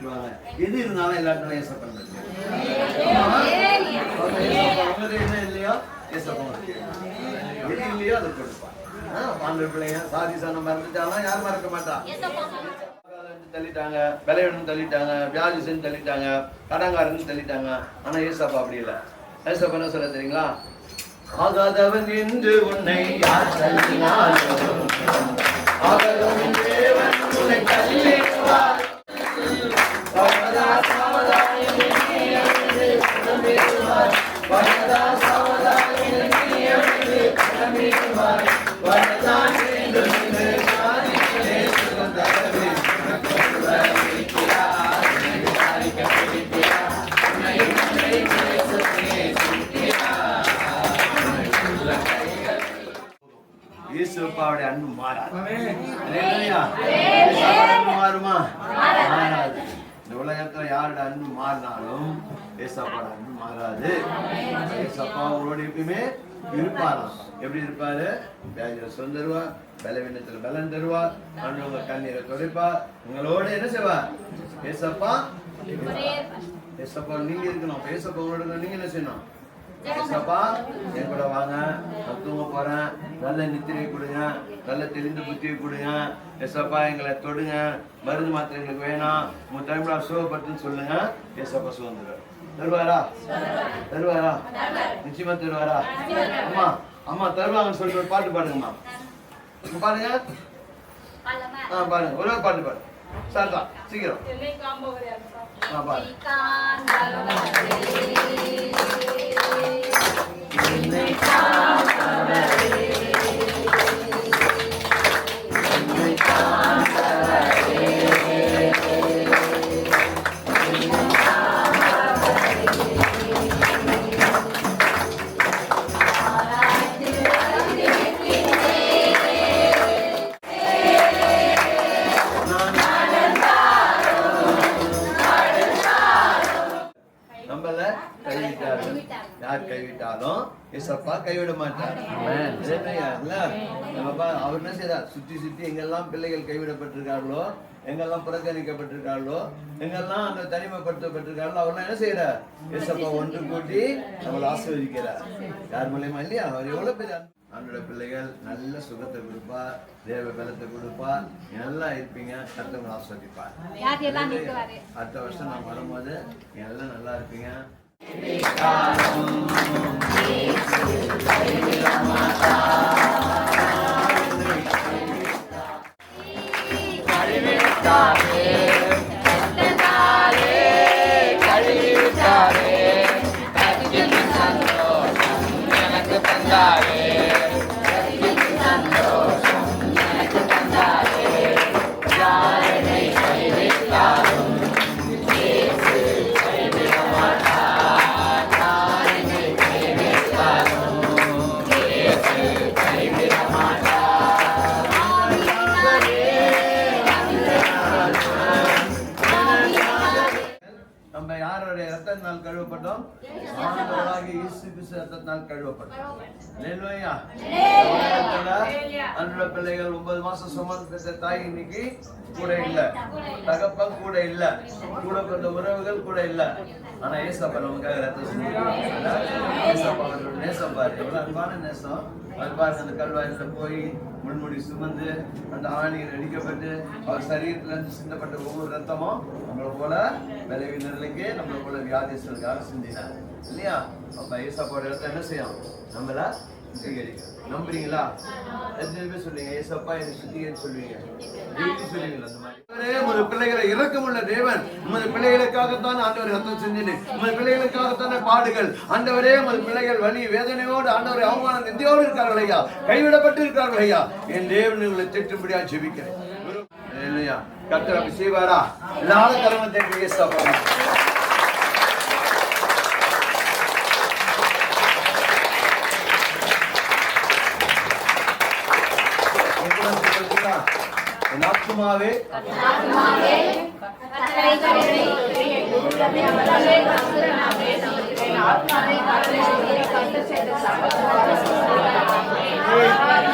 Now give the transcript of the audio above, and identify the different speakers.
Speaker 1: கை விட்டுருவாங்க. எது இருந்தாலும் எல்லாத்தையும் ஏசப்பன் உங்களுக்கு என்ன இல்லையோ ஏசப்பன் எது இல்லையோ அதை கொடுப்பான் ஆ, பிள்ளைங்க சாதி சனம் மறந்துட்டாலும் யாரும் மறக்க மாட்டான் தள்ளிட்டாங்க விளையாடணும் தள்ளிட்டாங்க வியாதிசன் தள்ளிட்டாங்க கடங்காரன்னு தள்ளிட்டாங்க. ஆனா ஏசப்பா அப்படி இல்லை. ஏசப்பா என்ன சொல்ல தெரியுங்களா? ஆகாதவன் என்று உன்னை யார் தள்ளினாலும் ஆகாதவன் இயேசுப்பாவுடைய அன்பு மாறாது. மாறுமா? மாறாது. இந்த உலகத்துல யாரோட அன்பு மாறினாலும் ஏசப்பாவோட அன்பு மாறாது. ஏசப்பா அவங்களோட எப்பயுமே இருப்பாராம் எப்படி இருப்பாரு? வியாதியில சுகம் தருவார் பலவீனத்துல பலன் தருவார் ஆண்டவங்க கண்ணீரை துடைப்பார். உங்களோட என்ன செய்வார்? ஏசப்பா ஏசப்பா நீங்க இருக்கணும். ஏசப்பா உங்களோட. நீங்க என்ன செய்யணும்? ஏசப்பா என் கூட வாங்க. நான் தூங்க போறேன். நல்ல நித்திரை கொடுங்க. நல்ல தெளிந்த புத்தியை கொடுங்க. ஏசப்பா எங்களை தொடுங்க. மருந்து மாத்திரை எங்களுக்கு வேணாம். உங்க டைம்ல சுகப்பட்டுன்னு சொல்லுங்க. ஏசப்பா சுகம் தருவார்? தருவாரா? நிச்சயமா தருவாரா? அம்மா அம்மா தருவாங்கன்னு சொல்லிட்டு ஒரு பாட்டு பாடுங்கம்மா. பாருங்க. ஆ பாருங்க. ஒரு பாட்டு பாடு. சார் தான் சீக்கிரம். ஆ பாருங்க ஏசப்பா கைவிட மாட்டார். அவர் என்ன செய்றார் சுத்தி சுத்தி எங்கெல்லாம் பிள்ளைகள் கைவிடப்பட்டிருக்கார்களோ எங்கெல்லாம் புறக்கணிக்கப்பட்டிருக்கார்களோ எங்கெல்லாம் அந்த தனிமைப்படுத்தப்பட்டிருக்கார்களோ அவர்லாம் என்ன செய்யறார் ஏசப்பா ஒன்று கூட்டி நம்மளை ஆசீர்வதிக்கிறார். யார் மூலியமா இல்லையா? அவர் எவ்வளவு பெரிய. ஆண்டோட பிள்ளைகள் நல்ல சுகத்தை கொடுப்பார் தேவ பலத்தை கொடுப்பார் நல்லா இருப்பீங்க கத்தவங்களை ஆஸ்வதிப்பார் அடுத்த வருஷம் நான் வரும்போது எல்லாம் நல்லா இருப்பீங்க. Amen. ரத்தத்தினால் கழுவப்பட்டோம். ஆண்டவராகிய இயேசு கிறிஸ்து ரத்தத்தினால் கழுவப்பட்டோம். இல்லையா அன்புள்ள பிள்ளைகள் ஒன்பது மாசம் சுமந்து பெற்ற தாய் இன்னைக்கு கூட இல்ல. தகப்பன் கூட இல்ல. கூட பிறந்த உறவுகள் கூட இல்ல. ஆனா ஏசப்பா நமக்காக ரத்தம். ஏசப்பா நேசம் பாரு. எவ்வளவு அன்பான நேசம். அது பாருங்க அந்த கல்வாயில போய் முன்முடி சுமந்து அந்த ஆணியில் அடிக்கப்பட்டு அவர் சரீரத்துல இருந்து சிந்தப்பட்ட ஒவ்வொரு ரத்தமும் நம்மளை போல விளைவினர்களுக்கு நம்மளை போல வியாதிஸ்தர்களுக்காக சிந்தினார் இல்லையா? அப்ப ஏசப்பாவோட இடத்த என்ன செய்யும்? நம்மள நம்புறீங்களா? எத்தனை பேர் சொல்லுவீங்க ஏசப்பா என்னை சுத்திகரின்னு சொல்லுவீங்க. டெய்லி சொல்லுவீங்களா அந்த மாதிரி? உமது பிள்ளைகளை இரக்கமுள்ள தேவன். உமது பிள்ளைகளுக்காகத்தான் ஆண்டவர் ரத்தம் செஞ்சினு உமது பிள்ளைகளுக்காகத்தான பாடுகள். ஆண்டவரே உமது பிள்ளைகள் வலி வேதனையோடு ஆண்டவரை அவமான நிந்தியோடு இருக்கார்கள் ஐயா. கைவிடப்பட்டு இருக்கார்கள் ஐயா. என் தேவன் உங்களை திட்டும்படியா ஜெபிக்கிறேன். இல்லையா கத்திரம் அப்படி செய்வாரா? இல்லாத கருமத்தை ஏசப்பா என் ஆத்துமாவே
Speaker 2: ஆத்மாவை